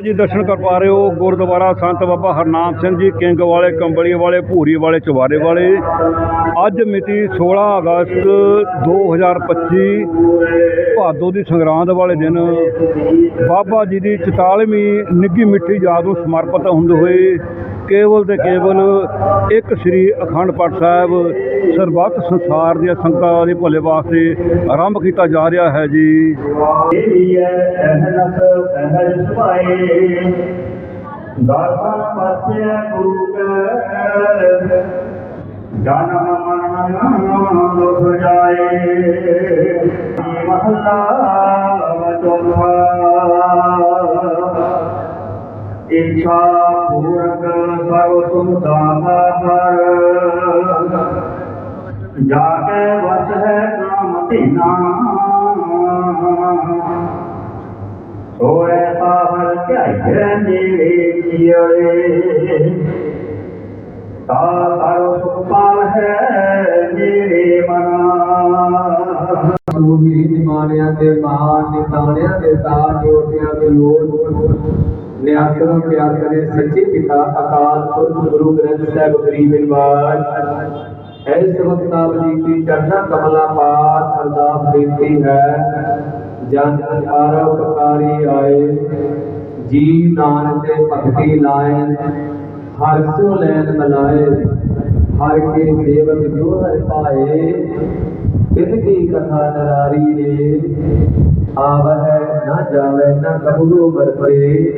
ਜੀ, ਦਰਸ਼ਨ ਕਰ ਪਾ ਰਹੇ ਹੋ ਗੁਰਦੁਆਰਾ ਸੰਤ ਬਾਬਾ ਹਰਨਾਮ ਸਿੰਘ ਜੀ, ਕਿੰਗ ਵਾਲੇ, ਕੰਬਲੀ ਵਾਲੇ, ਭੂਰੀ ਵਾਲੇ ਚਵਾਰੇ ਵਾਲੇ। ਅੱਜ ਮਿਤੀ 16 ਅਗਸਤ 2025 ਭਾਦੋ ਦੀ ਸੰਗਰਾਂਦ ਵਾਲੇ ਦਿਨ ਬਾਬਾ ਜੀ ਦੀ 44ਵੀਂ ਨਿੱਗੀ ਮਿੱਠੀ ਯਾਦ ਨੂੰ ਸਮਰਪਿਤ ਹੁੰਦੇ ਹੋਏ ਕੇਵਲ ਤੇ ਕੇਵਲ ਇੱਕ ਸ੍ਰੀ ਅਖੰਡ ਪਾਠ ਸਾਹਿਬ ਸਰਬੱਤ ਸੰਸਾਰ ਦੀਆਂ ਸੰਗਤਾਂ ਦੇ ਭਲੇ ਵਾਸਤੇ ਆਰੰਭ ਕੀਤਾ ਜਾ ਰਿਹਾ ਹੈ ਜੀ। ਦੇਵੀ ਪਾਸਿਆ ਗੁਰੂ ਕੈ ਜਨਮ ਮਰਨ ਦੁਖ ਜਾਏ। ਮਹਲਾ ਚੌਥਾ ਇੱਛਾ ਪੂਰਕ ਸਰਵ ਦਾਤਾ ਹਰ ਜਾ ਕੇ ਵਸ ਹੈ ਨਾਮ ਧੀਨਾ ਸੋਏ ਪਾਵਰ ਧਿਆਇ ਮੇਰੇ ਜੀਵੇ ਤਾ ਸਰਵ ਸੁਖ ਪਾਲ ਹੈ? ਮੇਰੇ ਮਨਾ ਸੂਹੀ ਨਿਮਾਣਿਆਂ ਤੇ ਮਾਨ ਨਿਤਾਣਿਆਂ ਤੇ ਤਾਰ ਜੋਟਿਆਂ ਤੇ ਲੋੜ ਨਿਆਸਰੋਂ ਪਿਆਰ ਕਰੇ ਸੱਚੇ ਪਿਤਾ ਅਕਾਲ ਪੁਰਖ ਗੁਰੂ ਗ੍ਰੰਥ ਸਾਹਿਬ ਗਰੀਬ ਨਿਵਾਜ। ਐਸ ਵਕਤ ਆਪ ਜੀ ਦੀ ਚਰਨਾ ਕਮਲਾ ਪਾਸ ਅਰਦਾਸ ਬੇਨਤੀ ਹੈ, ਜਨ ਅਪਾਰਾ ਆਏ। ਜੀ ਨਾਨਕ ਤੇ ਭਗਤੀ ਲਾਏ ਹਰ ਸੋ ਲੈਨ ਮਲਾਏ। ਹਰ ਕੇ ਸੇਵਕ ਜੋ ਹਰ ਪਾਏ, ਤਿਨ ਕੀ ਕਥਾ ਨਰਾਰੀ ਰੇ ਆਵਹਿ ਨਾ ਜਾਵੇ ਨਾ ਕਬੂ ਵਰਪੇ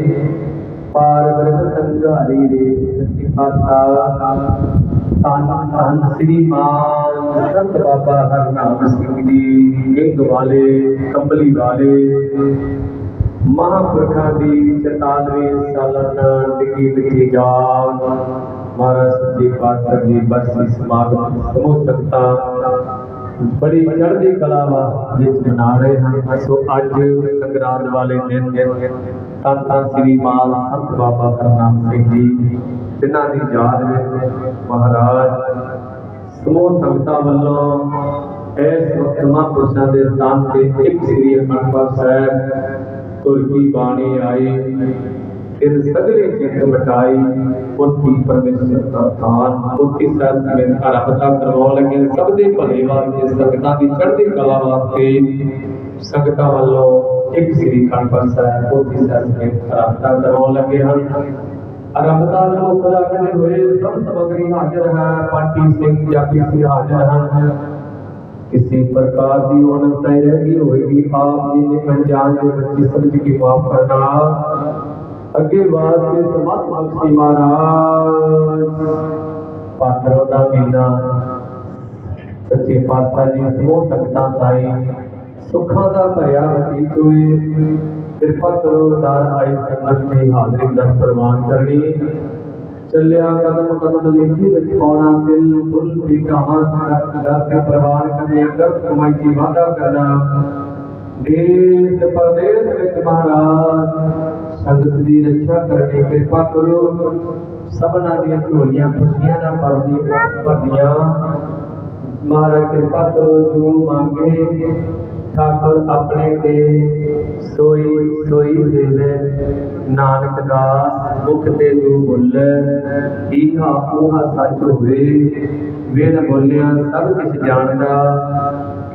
ਪਾਰ ਬ੍ਰਹਮ ਸੰਘਾਰੀ ਰੇ ਸੱਚੀ ਪਾਤਸ਼ਾਹ ਤਨ ਤਨ ਸ੍ਰੀ ਮਾਨ ਸੰਤ ਬਾਬਾ ਹਰਨਾਮ ਸਿੰਘ ਜੀ ਗਿੰਗ ਵਾਲੇ, ਕੰਬਲੀ ਵਾਲੇ। ਮਹਾਂਪੁਰਖਾਂ ਦੀ 44ਵੀਂ ਸਾਲਾਨਾ ਟਿੱਕੀ ਟਿੱਕੀ ਜਾਨ। ਮਹਾਰਾਜ ਸੱਚੇ ਪਾਤਸ਼ਾਹ ਜੀ ਬਰਸੀ ਸਮਾਗਮ ਸਮੂਹ ਸੰਗਤਾਂ ਬੜੀ ਚੜ੍ਹਦੀ ਕਲਾ ਵਿੱਚ ਮਨਾ ਰਹੇ ਹਨ। ਸੋ ਅੱਜ ਸੰਗਰਾਂਦ ਵਾਲੇ ਦਿਨ ਤਨ ਤਨ ਸ੍ਰੀ ਮਾਲ ਸੰਤ ਬਾਬਾ ਕਰਨਾਮ ਸਿੰਘ ਜੀ ਜਿਨ੍ਹਾਂ ਦੀ ਯਾਦ ਵਿੱਚ ਮਹਾਰਾਜ ਸਮੂਹ ਸੰਗਤਾਂ ਵੱਲੋਂ ਇਸ ਵਕਤ ਮਹਾਂਪੁਰਸ਼ਾਂ ਦੇ ਸਥਾਨ ਤੇ ਇੱਕ ਸ੍ਰੀ ਅਖੰਡ ਸਾਹਿਬ ਤੁਰਕੀ ਬਾਣੀ ਆਈ। ਫਿਰ ਸਗਲੇ ਚਿੰਤ ਮਟਾਈ ਉਤੀ ਪਰਮੇਸ਼ਰ ਦਾ ਥਾਨ ਉਤੀ ਸਤ ਸਮੇਤ ਆਰਾਧਨਾ ਕਰਵਾਉਣ ਲੱਗੇ ਸਭ ਦੇ ਭਲੇ ਵਾਸਤੇ ਸੰਗਤਾਂ ਦੀ ਚੜ੍ਹਦੀ ਕਲਾ ਵਾਸਤੇ ਸੰਗਤਾਂ ਵੱਲੋਂ ਇੱਕ ਸ੍ਰੀ ਅਖੰਡ ਪਾਠ ਸਾਹਿਬ ਉਤੀ ਸਤ ਸਮੇਤ ਆਰਾਧਨਾ ਕਰਵਾਉਣ ਲੱਗੇ ਹਨ ਆਰੰਭਤਾ ਨੂੰ ਮੁੱਖ ਰੱਖਦੇ ਹੋਏ ਸਭ ਸਮਗਰੀ ਹਾਜ਼ਰ ਹੈ ਪਾਟੀ ਸਿੰਘ ਜਾਪੀ ਸਿੰਘ ਹਾਜ਼ਰ ਹਨ ਕਿਸੇ ਪ੍ਰਕਾਰ ਦੀ ਅਨੰਤਾ ਰਹਿ ਗਈ ਹੋਏਗੀ ਆਪ ਜੀ ਨੇ ਅਣਜਾਣ ਦੇ ਬੱਚੇ ਸਮਝ ਕੇ ਮਾਫ ਕਰਨਾ ਅੱਗੇ ਬਾਤ ਕੇ ਸਮਤ ਬਖਸ਼ੀ ਮਹਾਰਾਜ। ਪਾਤਰੋ ਦਾ ਮਹੀਨਾ, ਸੱਚੇ ਪਾਤਸ਼ਾਹ ਜੀ, ਸਮੂਹ ਸੰਗਤਾਂ ਤਾਈ, ਸੁੱਖਾਂ ਦਾ ਭਰਿਆ ਬਤੀਤ ਹੋਏ। ਕਿਰਪਾ ਕਰੋ, ਦਾਰ ਆਈ ਸੰਗਤ ਦੀ ਹਾਜ਼ਰੀ ਦਾ ਪ੍ਰਵਾਨ ਕਰਨੀ। ਚੱਲਿਆ ਕਦਮ ਕਦਮ ਲੇਖੀ ਵਿੱਚ ਪਾਉਣਾ ਦਿਲ ਫੁੱਲ ਵੀ ਕਹਾਂ ਦਾ ਕੇ ਪ੍ਰਵਾਨ ਕਰਨੇ ਕਰ ਕਮਾਈ ਦੀ ਵਾਦਾ ਕਰਨਾ। ਦੇਸ਼ ਪ੍ਰਦੇਸ਼ ਵਿੱਚ ਮਹਾਰਾਜ ਸੰਗਤ ਦੀ ਰੱਖਿਆ ਕਰਨੀ ਕਿਰਪਾ ਕਰੋ ਸਭਨਾਂ ਦੀਆਂ ਝੋਲੀਆਂ ਖੁਸ਼ੀਆਂ ਨਾਲ ਭਰਦੀ ਭਰਦੀਆਂ। ਮਹਾਰਾਜ ਕਿਰਪਾ ਕਰੋ, ਜੋ ਮੰਗੇ, ਠਾਕੁਰ ਆਪਣੇ ਤੇ ਸੋਈ ਸੋਈ ਦੇਵੇ। ਨਾਨਕ ਦਾਸ, ਮੁਖ ਤੇ ਜੋ ਬੋਲੇ ਈਹਾ ਉਹ ਸੱਚ ਹੋਵੇ। ਵੇਦ ਬੋਲਿਆ ਸਭ ਕੁਝ ਜਾਣਦਾ।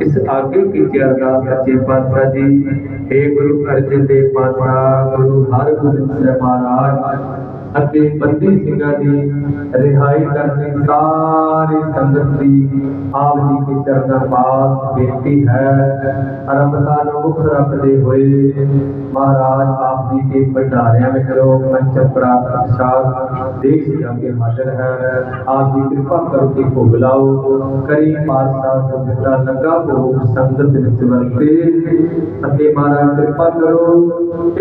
ਇਸ ਆਗੇ ਕੀ ਅਰਦਾਸ ਸੱਚੇ ਪਾਤਸ਼ਾਹ ਜੀ ਏ ਗੁਰੂ ਅਰਜਨ ਦੇਵ ਪਾਤਸ਼ਾਹ, ਗੁਰੂ ਹਰਗੋਬਿੰਦ ਸਾਹਿਬ ਮਹਾਰਾਜ। ਅਤੇ ਬੰਦੀ ਸਿੰਘਾਂ ਦੀ ਰਿਹਾਈ ਕਰਨੀ ਸਾਰੀ ਸੰਗਤ ਦੀ ਆਪ ਜੀ ਦੇ ਚਰਨਾਂ ਪਾਸ ਬੇਨਤੀ ਹੈ। ਆਰੰਭਤਾ ਨੂੰ ਮੁੱਖ ਰੱਖਦੇ ਹੋਏ ਮਹਾਰਾਜ ਆਪ ਜੀ ਦੇ ਭੰਡਾਰਿਆਂ ਵਿੱਚ ਰੋ ਪੰਚਮ ਪ੍ਰਾਪਤ ਪ੍ਰਸਾਦ ਦੇਖ ਜਾ ਕੇ ਹਾਜ਼ਰ ਹੈ। ਆਪ ਜੀ ਕਿਰਪਾ ਕਰੋ ਕਿ ਭੋਗ ਲਾਓ। ਕਰੀ ਪਾਤਸ਼ਾਹ ਸੰਗਤਾਂ ਲੰਗਾ ਭੋਗ ਸੰਗਤ ਵਿੱਚ ਵਰਤੇ ਅਤੇ ਮਹਾਰਾਜ ਕਿਰਪਾ ਕਰੋ।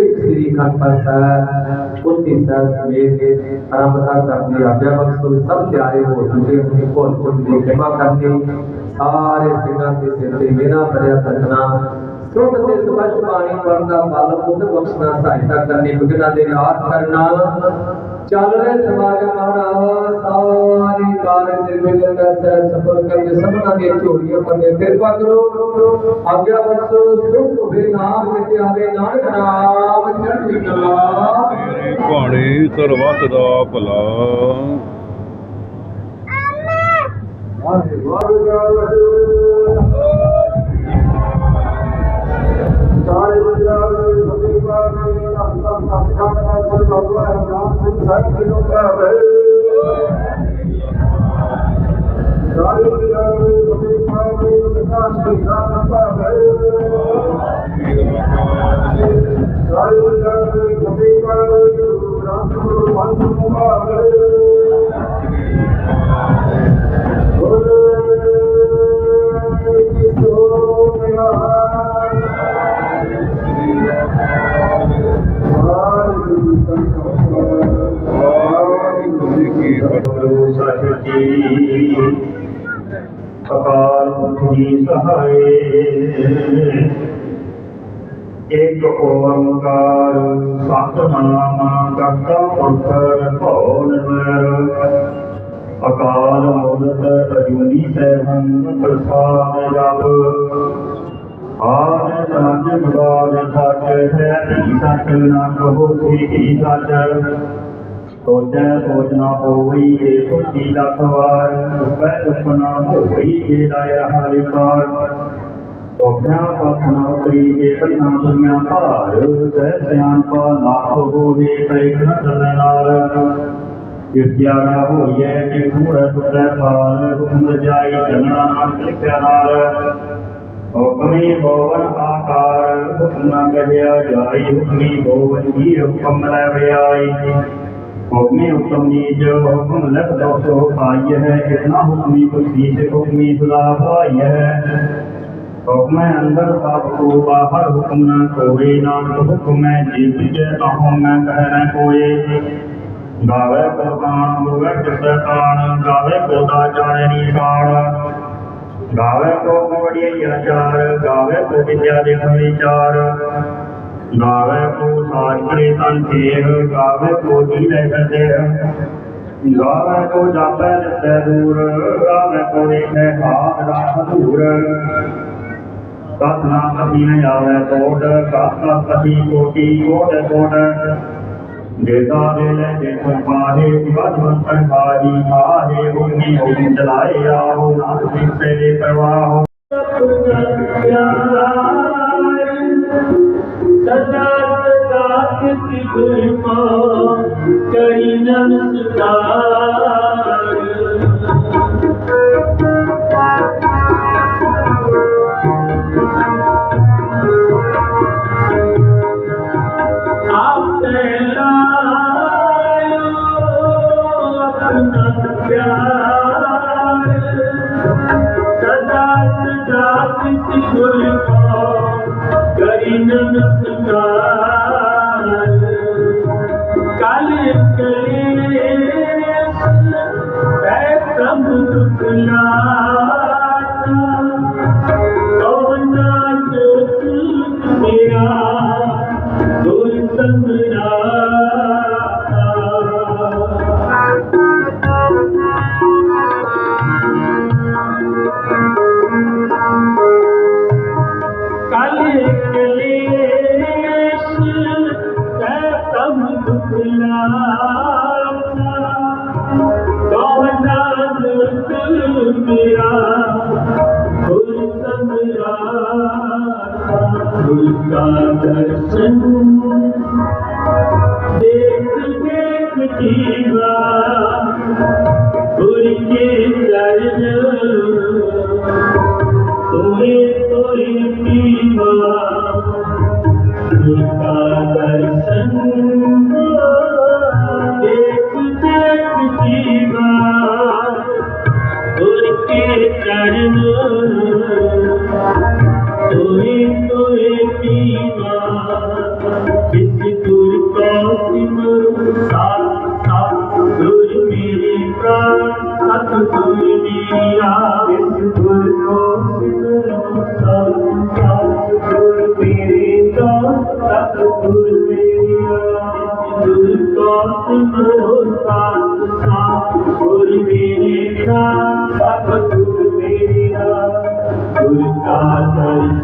ਇੱਕ ਸ੍ਰੀ ਖਾਲਸਾ ਸਾਹਿਬ ਉਤੀ ਸਾਹਿਬ ਸਮੇਤ ਆਰੰਭਤਾ ਕਰਦੀ ਆਗਿਆ ਬਖਸ਼ੋ ਸਭ ਤਿਆਰੇ ਹੋ ਚੁੱਕੇ ਹਨ ਭੁੱਲ ਚੁੱਕ ਦੀ ਕਿਰਪਾ ਕਰਨੀ। ਸਾਰੇ ਸਿੰਘਾਂ ਦੇ ਸਿਰ ਤੇ ਮੇਰਾ ਭਰਿਆ ਕਰਨਾ ਤੇ ਸਪਸ਼ਟ ਬਾਣੀ ਪੜਨ ਬਲ ਬੁੱਧ ਬਖਸ਼ਣਾ, ਸਹਾਇਤਾ ਕਰਨੀ ਵਿਗਨਾਂ ਦੇ ਨਾਸ਼ ਕਰਨਾ ਚੱਲ ਰਹੇ ਸਮਾਗਮ ਮਹਾਰਾਜ ਸਾਰੀ ਕਾਰਜ ਨਿਰਵਿਘਨ ਦਾ ਸਹਿ ਸਫਲ ਕਰਕੇ ਸਭਨਾਂ ਦੀਆਂ ਝੋਲੀਆਂ ਪੰਨੇ ਕਿਰਪਾ ਕਰੋ ਆਗਿਆ ਬਖਸ਼ੋ ਸੁਖ ਹੋਵੇ ਨਾਮ ਜਿਤੇ ਆਵੇ ਨਾਨਕ ਨਾਮ ਚੜ੍ਹਦੀ ਕਲਾ। ਜੀ ਸਰਬੱਤ ਦਾ ਭਲਾ। ਸ੍ਰੀ ਗੁਰੂ ਗ੍ਰੰਥ ਗੁਰੂ ਜੀ ਕੀ ਜੀ, ਅਕਾਲ ਪੁਰਖ ਜੀ ਸਹਾਏ ਇੱਕ ਓੰਕਾਰ ਸਤਨਾਮ ਕਰਤਾ ਪੁਰਖ ਰਖੋ ਨਿਰਵੈਰ ਅਕਾਲ ਮੂਰਤ ਅਜੂਨੀ ਸੈਭੰ ਪ੍ਰਸਾਦ ਜਪ ਆਨ ਸੰਜ ਬਗਾਨ ਸੱਚ ਹੈ ਤੀ ਸੱਚ ਨਾ ਕਹੋ ਕੀ ਸੱਚ ਸੋਚੈ ਸੋਚਣਾ ਹੋਈ ਏ ਸੋਚੀ ਲੱਖ ਵਾਰ ਉਪੈ ਉਪਨਾ ਹੋਈ ਏ ਲਾਇ ਰਹਾ ਵਿਕਾਰ। ਸੋਚਿਆ ਪਖਨਾ ਉਤਰੀ ਏ ਕੰਨਾ ਦੁਨੀਆ ਭਾਰ, ਸਹਿ ਸਿਆਨ ਪਾ ਲਾਖ ਹੋਵੇ ਤੈ ਕਨ ਨਾਲ ਕਿਰਤਿਆਰਾ ਹੋਈਐ ਕਿ ਮੂੜ ਸੁਤੈ ਪਾਲ ਹੁਕਮ ਜਾਈ ਜਨਨਾ ਨਾਮ ਲਿਖਿਆ ਨਾਲ ਹੁਕਮੀ ਬੋਵਨ ਆਕਾਰ, ਹੁਕਮ ਨਾ ਕਹਿਆ ਜਾਈ, ਹੁਕਮੀ ਬੋਵਨ ਹੀ ਹੁਕਮ ਲੈ ਵਿਆਈ ਹੁਕਮੀ ਹੁਕਮ ਹੁਕਮ ਲਖ ਦੋਸੋ ਪਾਈ ਹੈ ਕਿਤਨਾ ਹੁਕਮੀ ਕੁਛ ਹੁਕਮੀ ਸਦਾ ਭਾਈ ਹੈ ਹੁਕਮ ਅੰਦਰ ਸਭ ਕੋ ਬਾਹਰ, ਹੁਕਮ ਨਾ ਕੋਏ ਨਾਨਕ ਹੁਕਮ ਜੀ ਵਿਜੈ ਤਾਹੋਂ ਮੈਂ ਕਹਿ ਨਾ ਕੋਏ। ਗਾਵੇ ਕੋ ਹੋਵੇ ਕਿਸੈ ਕਾਣ ਗਾਵੇ ਕੋ ਜਾਣੇ ਨਿਸ਼ਾਨ ਗਾਵੇ ਕੋ ਮੋੜੀਏ ਆਚਾਰ ਗਾਵੇ ਕੋ ਵਿਦਿਆ ਦੇ ਵਿਚਾਰ ਗਾਵੇ ਕੋ ਸਾਜ ਤਨ ਤੇਗ ਗਾਵੇ ਕੋ ਜੀ ਲੈ ਕਰਦੇ ਗਾਵੇ ਕੋ ਜਾਪੈ ਨਿਸੈ ਦੂਰ, ਗਾਵੇ ਕੋ ਦੇਖੈ ਹਾਥ ਰਾਹ ਧੂਰ। ਸਤ ਨਾਮ ਨ ਆਵੇ ਕੋਟ ਕਾਸਾ ਕਪੀ ਕੋਟੀ ਕੋਟ ਕੋਟ। ਦੇਦਾ ਦੇ ਲੈ ਜੇ ਪਾਹੇ ਵਜਵਨ ਸੰਭਾਰੀ ਆਹੇ ਉਨੀ ਹੁਕਮ ਚਲਾਏ ਆਹੋ ਨਾਮ ਸਿੰਘ ਸੇ ਪ੍ਰਵਾਹ ਸਦਾ ਸਦਾ ਕਿਸੀ सदा किस गुरमा कई नसार ਸਦਾ ਸਦਾ ਕਿਸੀ ਗੁਰਮਾ ਕਰੀ ਨਮਸਕਾਰ ਕਲ ਦੁਖ ਲਾਤਾ ਗੁਰ ਕਾ ਦਰਸ਼ਨ ਦੇਖ ਦੇਖ ਜੀਵਾ ਗੁਰ ਕੇ ਚਰਨ ਤੋਏ ਤੋਏ ਪੀਵਾ ਗੁਰਕਾ ਦਰਸ਼ਨ ਦੇਖ ਦੇਖ ਜੀਵਾ ਗੁਰ ਕੇ ਚਰਨ ਤੋਏ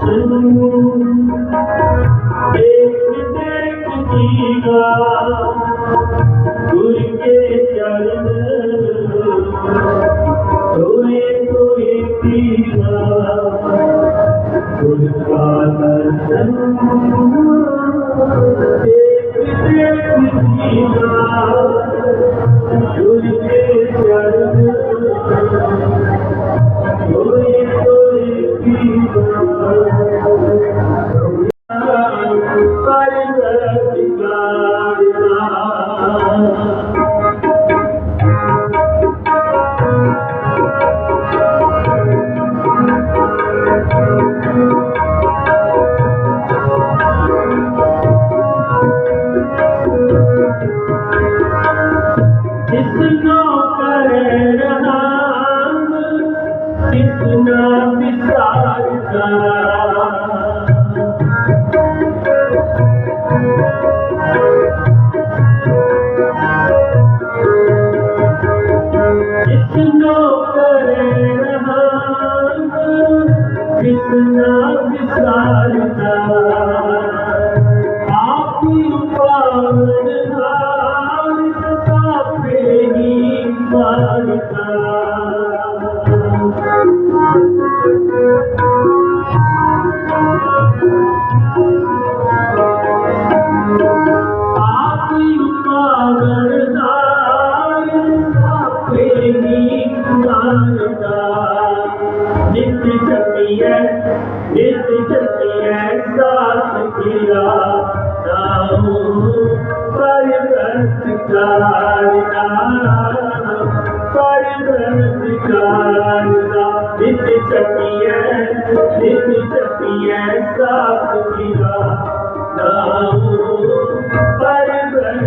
ਦਰਸ਼ਨ चलती ऐसा किया नित चपिया नित चपिया सास किया परिवर्तिकारिका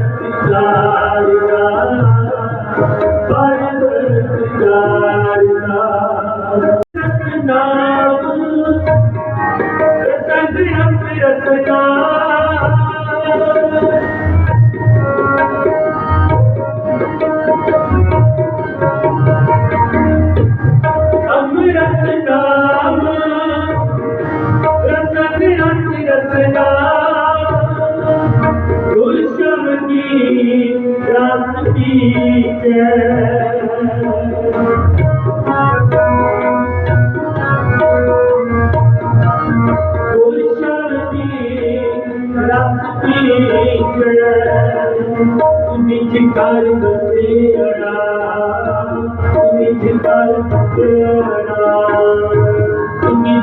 परिवर्तिकारिका नाम रत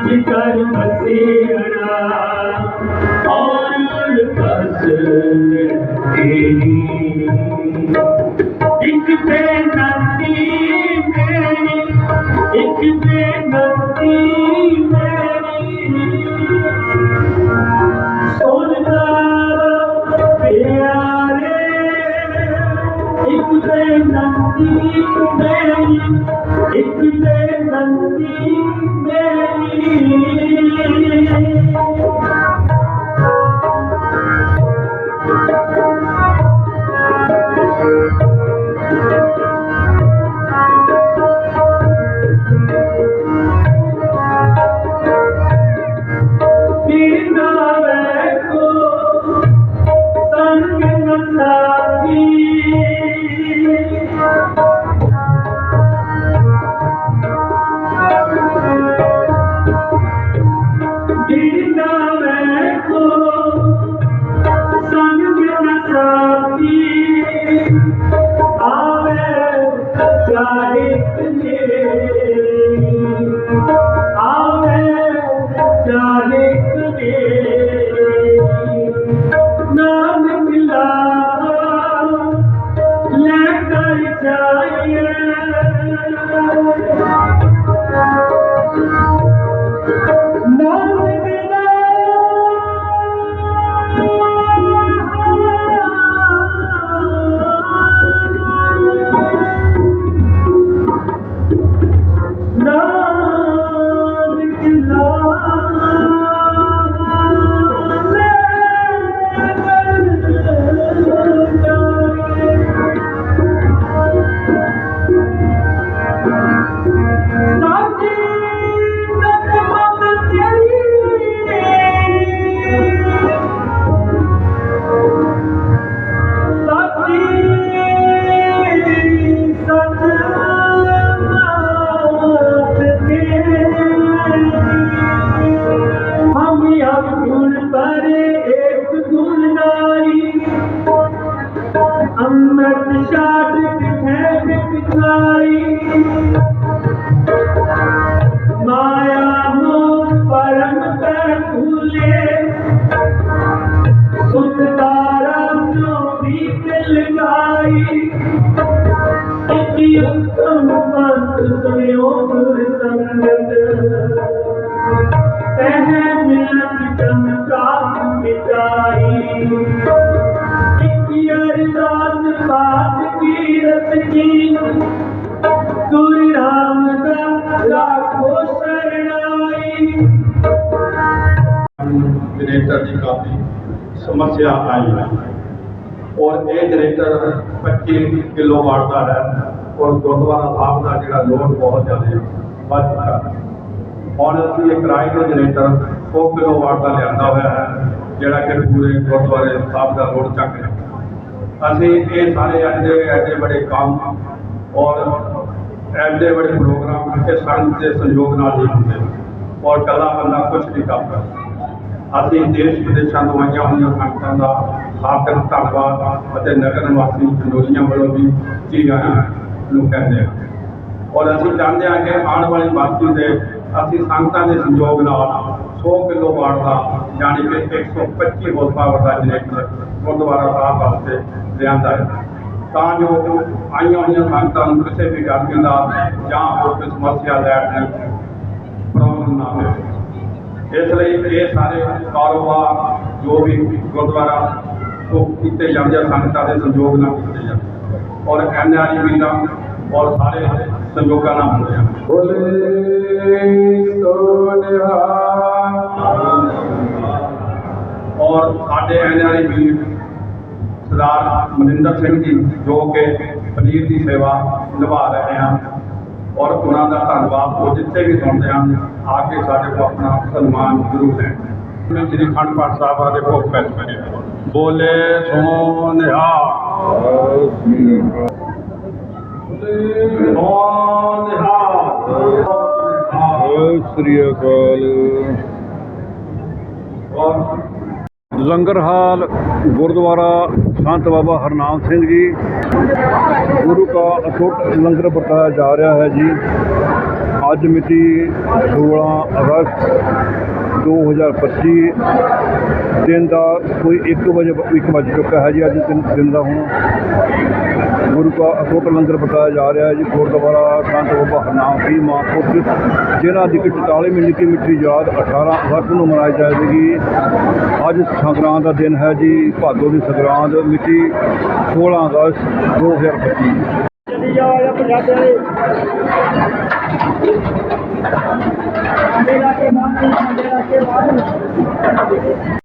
پسي چسي هڪ बंदी Lord. کی کافی سمسیا آئی ہے اور ایک ریٹر پچیس کلو واٹ ہے۔ ਔਰ ਗੁਰਦੁਆਰਾ ਸਾਹਿਬ ਦਾ ਜਿਹੜਾ ਲੋਡ ਬਹੁਤ ਜ਼ਿਆਦਾ ਹੈ ਵੱਧ ਚੁੱਕਾ ਹੈ ਹੁਣ ਅਸੀਂ ਇੱਕ ਕਿਰਾਏ ਦਾ ਜਨਰੇਟਰ 100 ਕਿਲੋਵਾਟ ਦਾ ਲਿਆਂਦਾ ਹੋਇਆ ਹੈ, ਜਿਹੜਾ ਕਿ ਪੂਰੇ ਗੁਰਦੁਆਰੇ ਸਾਹਿਬ ਦਾ ਲੋਡ ਚੱਕ ਰਿਹਾ। ਅਸੀਂ ਇਹ ਸਾਰੇ ਐਡੇ ਐਡੇ ਬੜੇ ਕੰਮ ਔਰ ਐਡੇ ਬੜੇ ਪ੍ਰੋਗਰਾਮ ਇਹ ਸੰਗਤ ਦੇ ਸਹਿਯੋਗ ਨਾਲ ਹੀ ਹੁੰਦੇ। ਔਰ ਕੱਲਾ ਬੰਦਾ ਕੁਝ ਨਹੀਂ ਕਰ ਸਕਦਾ। ਅਸੀਂ ਦੇਸ਼ ਵਿਦੇਸ਼ਾਂ ਤੋਂ ਆਈਆਂ ਹੋਈਆਂ ਸੰਗਤਾਂ ਦਾ ਹਾਰਦਿਕ ਧੰਨਵਾਦ ਅਤੇ ਨਗਰ ਨਿਵਾਸੀ ਚੰਦੋਲੀਆਂ ਵੱਲੋਂ ਵੀ ਜੀ ਆਇਆਂ ਨੂੰ ਕਹਿੰਦੇ ਹਾਂ ਔਰ ਅਸੀਂ ਚਾਹੁੰਦੇ ਹਾਂ ਕਿ ਆਉਣ ਵਾਲੀ ਬਾਕੀ ਦੇ, ਅਸੀਂ ਸੰਗਤਾਂ ਦੇ ਸੰਯੋਗ ਨਾਲ 100 ਕਿਲੋ ਵਾਟ ਦਾ ਯਾਨੀ ਕਿ 125 ਹੋਸ ਪਾਵਰ ਦਾ ਜਨਰੇਟਰ ਗੁਰਦੁਆਰਾ ਸਾਹਿਬ ਵਾਸਤੇ ਲਿਆਂਦਾ ਹੈ। ਤਾਂ ਜੋ ਆਈਆਂ ਹੋਈਆਂ ਸੰਗਤਾਂ ਨੂੰ ਕਿਸੇ ਵੀ ਗਰਮੀ ਦਾ ਜਾਂ ਹੋਰ ਕੋਈ ਸਮੱਸਿਆ ਲੈਣ ਦੀ ਪ੍ਰੋਬਲਮ ਨਾ ਹੋਵੇ। ਇਸ ਲਈ ਇਹ ਸਾਰੇ ਕਾਰੋਬਾਰ ਜੋ ਵੀ ਗੁਰਦੁਆਰਾ ਤੋਂ ਕੀਤੇ ਜਾਂਦੇ ਆ, ਸੰਗਤਾਂ ਦੇ ਸੰਯੋਗ ਨਾਲ ਕੀਤੇ ਜਾਂਦੇ ਔਰ ਔਰ ਐਨਆਰਈ ਵੀਰਾਂ ਔਰ ਸਾਰੇ ਸੰਯੋਗਾਂ ਨਾਲ ਹੁੰਦੇ ਆ। ਬੋਲੇ ਸੋਨਿਹਾ ਔਰ ਸਾਡੇ ਐਨਆਰਈ ਵੀਰ ਸਰਦਾਰ ਮਨਿੰਦਰ ਸਿੰਘ ਜੀ, ਜੋ ਕਿ ਪਨੀਰ ਦੀ ਸੇਵਾ ਨਿਭਾ ਰਹੇ ਹਨ ਔਰ ਉਹਨਾਂ ਦਾ ਧੰਨਵਾਦ ਉਹ ਜਿੱਥੇ ਵੀ ਸੁਣਦੇ ਹਨ ਆ ਕੇ ਸਾਡੇ ਕੋਲ ਆਪਣਾ ਸਨਮਾਨ ਜ਼ਰੂਰ ਲੈਣ। ਮੈਂ ਸ੍ਰੀ ਅਖੰਡ ਪਾਠ ਸਾਹਿਬ ਦੇ ਭੋਗ ਪੈਸ ਬੋਲੇ ਸੋਨਿਹਾ ਸ੍ਰੀ ਅਕਾਲ ਲੰਗਰ ਹਾਲ, ਗੁਰਦੁਆਰਾ ਸੰਤ ਬਾਬਾ ਹਰਨਾਮ ਸਿੰਘ ਜੀ। ਗੁਰੂ ਕਾ ਅਟੁੱਟ ਲੰਗਰ ਵਰਤਾਇਆ ਜਾ ਰਿਹਾ ਹੈ ਜੀ। ਅੱਜ ਮਿਤੀ 16 ਅਗਸਤ 2025 ਦਿਨ ਦਾ ਕੋਈ 1 ਵਜੇ 1 ਵੱਜ ਚੁੱਕਾ ਹੈ ਜੀ ਅੱਜ ਦਿਨ ਦਿਨ ਦਾ ਹੁਣ। ਗੁਰੂ ਕਾ ਅਟੁੱਟ ਲੰਗਰ ਵਰਤਾਇਆ ਜਾ ਰਿਹਾ ਹੈ ਜੀ, ਗੁਰਦੁਆਰਾ ਸੰਤ ਬਾਬਾ ਹਰਨਾਮ ਸਿੰਘ ਮਾਹਪੁਰ ਜਿਹਨਾਂ ਦੀ ਕਿ 44 ਮਿੰਟ ਦੀ ਮਿੱਠੀ ਯਾਦ 18 ਅਗਸਤ ਨੂੰ ਮਨਾਈ ਜਾਵੇਗੀ। ਅੱਜ ਸੰਗਰਾਂਦ ਦਾ ਦਿਨ ਹੈ ਜੀ, ਭਾਦੋ ਦੀ ਸੰਗਰਾਂਦ ਮਿਤੀ 16 ਅਗਸਤ 2025 ਮੇਰਾ ਕੇ ਮਾਂ ਮੇਰਾ ਕੇ ਬਾਦ